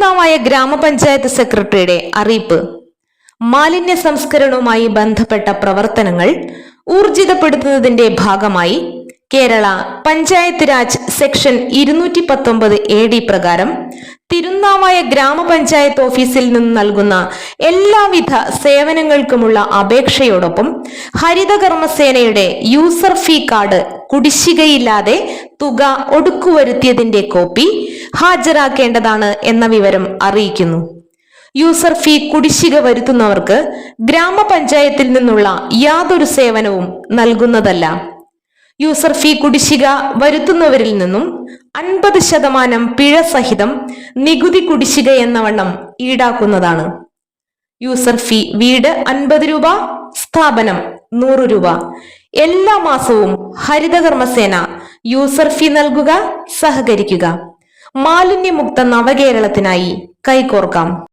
തിരുനാവായ ഗ്രാമപഞ്ചായത്ത് സെക്രട്ടറിയുടെ അറിയിപ്പ്. മാലിന്യ സംസ്കരണവുമായി ബന്ധപ്പെട്ട പ്രവർത്തനങ്ങൾ ഊർജിതപ്പെടുത്തുന്നതിന്റെ ഭാഗമായി കേരള പഞ്ചായത്ത് രാജ് സെക്ഷൻ ഇരുന്നൂറ്റി പത്തൊമ്പത് എ ഡി പ്രകാരം തിരുനാവായ ഗ്രാമപഞ്ചായത്ത് ഓഫീസിൽ നിന്ന് നൽകുന്ന എല്ലാവിധ സേവനങ്ങൾക്കുമുള്ള അപേക്ഷയോടൊപ്പം ഹരിതകർമ്മസേനയുടെ യൂസർ ഫീ കാർഡ് കുടിശ്ശികയില്ലാതെ തുക ഒടുക്കുവരുത്തിയതിന്റെ കോപ്പി ഹാജരാക്കേണ്ടതാണ് എന്ന വിവരം അറിയിക്കുന്നു. യൂസർ ഫീ കുടിശ്ശിക വരുത്തുന്നവർക്ക് ഗ്രാമപഞ്ചായത്തിൽ നിന്നുള്ള യാതൊരു സേവനവും നൽകുന്നതല്ല. യൂസർ ഫീ കുടിശ്ശിക വരുത്തുന്നവരിൽ നിന്നും അൻപത് ശതമാനം പിഴ സഹിതം നികുതി കുടിശ്ശിക എന്നവണ്ണം ഈടാക്കുന്നതാണ്. യൂസർ ഫീ വീട് അൻപത് രൂപ സ്ഥാപനം നൂറ് രൂപ. എല്ലാ മാസവും ഹരിതകർമ്മസേന യൂസർ ഫീ നൽകുക സഹകരിക്കുക. മാലിന്യമുക്ത നവകേരളത്തിനായി കൈകോർക്കാം